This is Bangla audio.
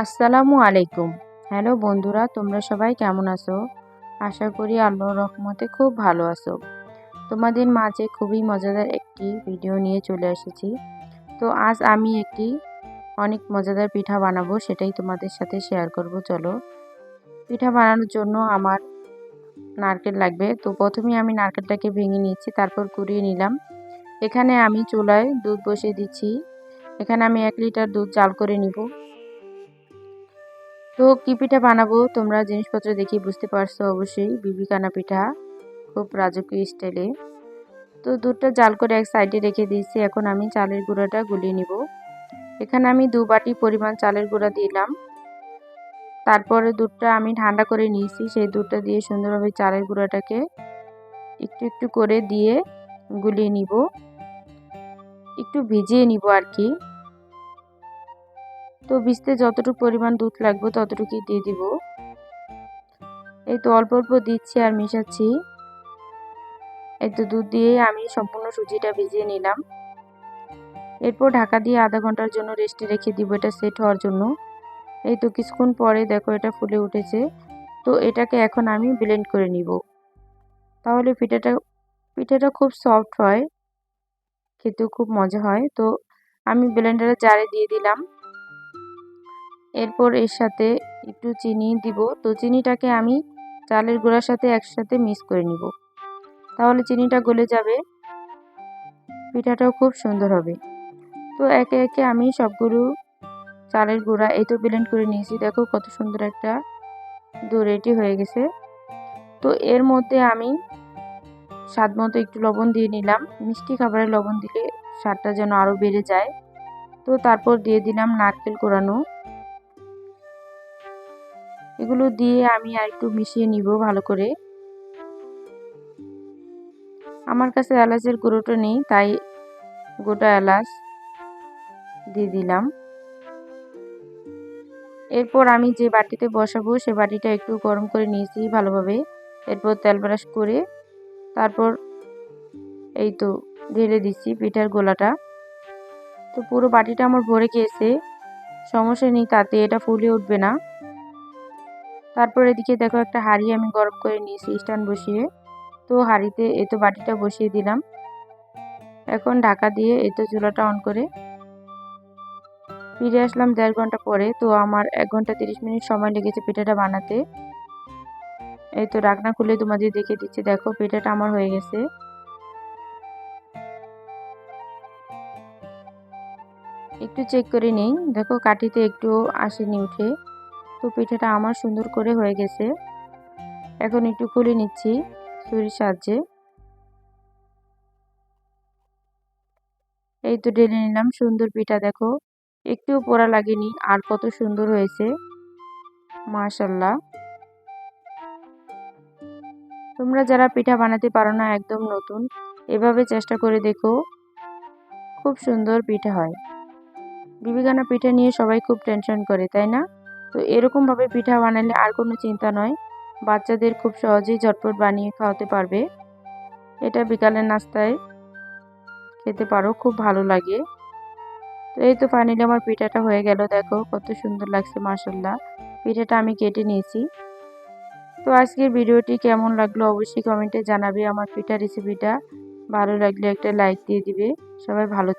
আসসালামু আলাইকুম। হ্যালো বন্ধুরা, তোমরা সবাই কেমন আছো? আশা করি আল্লাহর রহমতে খুব ভালো আছো। তোমাদের মাঝে খুবই মজাদার একটি ভিডিও নিয়ে চলে এসেছি। তো আজ আমি একটি অনেক মজাদার পিঠা বানাবো, সেটাই তোমাদের সাথে শেয়ার করব, চলো। পিঠা বানানোর জন্য আমার নারকেল লাগবে। তো প্রথমে আমি নারকেলটাকে ভেঙে নিয়েছি, তারপর কুড়িয়ে নিলাম। এখানে আমি চুলায় দুধ বসিয়ে দিচ্ছি। এখানে আমি এক লিটার দুধ জাল করে নিব। তো কী পিঠা বানাবো? তোমরা জিনিসপত্র দেখে বুঝতে পারছ অবশ্যই বিবিকানা পিঠা, খুব রাজকীয় স্টাইলে। তো দুধটা জাল করে এক সাইডে রেখে দিয়েছি, এখন আমি চালের গুঁড়াটা গুলিয়ে নিব। এখানে আমি দু বাটি পরিমাণ চালের গুঁড়া দিলাম। তারপরে দুধটা আমি ঠান্ডা করে নিয়েছি, সেই দুধটা দিয়ে সুন্দরভাবে চালের গুঁড়াটাকে একটু একটু করে দিয়ে গুলিয়ে নিব। একটু ভিজিয়ে নিব আর কি। তো ভিজতে যতটুকু পরিমাণ দুধ লাগবে ততটুকুই দিয়ে দিব। এই তো অল্প অল্প দিচ্ছি আর মিশাচ্ছি। এই তো দুধ দিয়ে আমি সম্পূর্ণ সুজিটা ভিজিয়ে নিলাম। এরপর ঢাকা দিয়ে আধা ঘণ্টার জন্য রেস্টে রেখে দিব, এটা সেট হওয়ার জন্য। এই তো কিছুক্ষণ পরে দেখো এটা ফুলে উঠেছে। তো এটাকে এখন আমি ব্লেন্ড করে নিব। তাহলে পিঠাটা পিঠাটা খুব সফট হয়, খেতেও খুব মজা হয়। তো আমি ব্লেন্ডারে জারে দিয়ে দিলাম। এরপর এর সাথে একটু চিনি দিব। তো চিনিটাকে আমি চালের গুঁড়ার সাথে একসাথে মিক্স করে নিব। তাহলে চিনিটা গলে যাবে। পিঠাটাও খুব সুন্দর হবে। তো একে একে আমি সবগুলো চালের গুঁড়া এই তো ব্লেন্ড করে নিয়েছি। দেখো কত সুন্দর একটা দো রেডি হয়ে গেছে। তো এর মধ্যে আমি স্বাদ মতো একটু লবণ দিয়ে নিলাম। মিষ্টি খাবারে লবণ দিলে স্বাদটা যেন আরও বেড়ে যায়। তো তারপর দিয়ে দিলাম নারকেল কোরানো। এগুলো দিয়ে আমি আর একটু মিশিয়ে নিব ভালো করে। আমার কাছে এলাচের গুঁড়োটা নেই, তাই গোটা এলাচ দিয়ে দিলাম। এরপর আমি যে বাটিতে বসাবো, সে বাটিটা একটু গরম করে নিয়েছি ভালোভাবে। এরপর তেল ব্রাশ করে তারপর এই তো ঢেলে দিচ্ছি পিঠার গোলাটা। তো পুরো বাটিটা আমার ভরে গিয়েছে, সমস্যা নেই, তাতে এটা ফুলে উঠবে না। তারপর এদিকে দেখো একটা হাঁড়ি আমি গরম করে নিয়েছি, স্ট্যান্ড বসিয়ে। তো হাঁড়িতে এ তো বাটিটা বসিয়ে দিলাম। এখন ঢাকা দিয়ে এ তো চুলাটা অন করে ফিরে আসলাম দেড় ঘণ্টা পরে। তো আমার এক ঘণ্টা তিরিশ মিনিট সময় লেগেছে পিঠাটা বানাতে। এই তো ডাকনা খুলে তোমাদের দেখে দিচ্ছি। দেখো পিঠাটা আমার হয়ে গেছে। একটু চেক করে নেই। দেখো কাঠিতে একটু আসেনি উঠে। তো পিঠাটা আমার সুন্দর করে হয়ে গেছে। এখন একটু খুলে নিচ্ছি ছুরির সাহায্যে। এই তো ঢেলে নিলাম সুন্দর পিঠা, দেখো। একটু পোড়া লাগেনি, আর কত সুন্দর হয়েছে। মাশাল্লাহ তোমরা যারা পিঠা বানাতে পারো না, একদম নতুন, এভাবে চেষ্টা করে দেখো। খুব সুন্দর পিঠা হয়। বিবিগানা পিঠা নিয়ে সবাই খুব টেনশন করে, তাই না? তো এরকমভাবে পিঠা বানালে আর কোনো চিন্তা নয়। বাচ্চাদের খুব সহজেই ঝটপট বানিয়ে খাওয়াতে পারবে। এটা বিকালের নাস্তায় খেতে পারো, খুব ভালো লাগে। তো এই তো ফাইনালি আমার পিঠাটা হয়ে গেল, দেখো কত সুন্দর লাগছে মাসাল্লাহ পিঠাটা আমি কেটে নিয়েছি। তো আজকের ভিডিওটি কেমন লাগল অবশ্যই কমেন্টে জানাবে। আমার পিঠা রেসিপিটা ভালো লাগলে একটা লাইক দিয়ে দিবে। সবাই ভালো